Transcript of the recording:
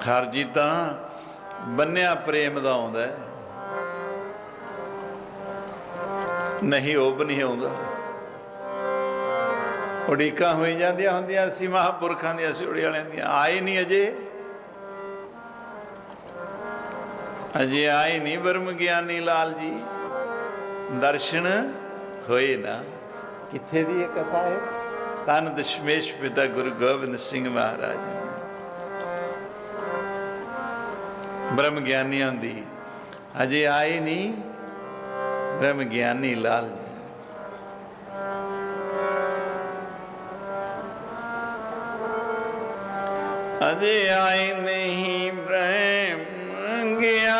ਖਰਜੀ ਤਾਂ ਬੰਨਿਆ ਪ੍ਰੇਮ ਦਾ ਆਉਂਦਾ ਹੈ। ਨਹੀਂ ਉਹ ਵੀ ਨਹੀਂ ਆਉਂਦਾ। ਉਡੀਕਾਂ ਹੋਈ ਜਾਂਦੀਆਂ ਹੁੰਦੀਆਂ ਸੀ, ਮਹਾਂਪੁਰਖਾਂ ਦੀਆਂ, ਸਿਉੜੀ ਵਾਲਿਆਂ ਦੀਆਂ। ਆਏ ਨਹੀਂ ਅਜੇ। ਅਜੇ ਆਏ ਨਹੀਂ ਬਰਮ ਗਿਆਨੀ ਲਾਲ ਜੀ। ਦਰਸ਼ਨ ਹੋਏ ਨਾ। ਕਿੱਥੇ ਦੀ ਇਹ ਕਥਾ ਹੈ? ਤਨ ਦਸ਼ਮੇਸ਼ ਪਿਤਾ ਗੁਰੂ ਗੋਬਿੰਦ ਸਿੰਘ ਮਹਾਰਾਜ। ਜੀ ਬ੍ਰਹਮ ਗਿਆਨੀ ਦੀ। ਅਜੇ ਆਏ ਨਹੀਂ ਬ੍ਰਹਮ ਗਿਆਨੀ ਲਾਲ ਅਜੇ ਆਏ ਨਹੀਂ ਬ੍ਰਹਮ ਗਿਆਨੀ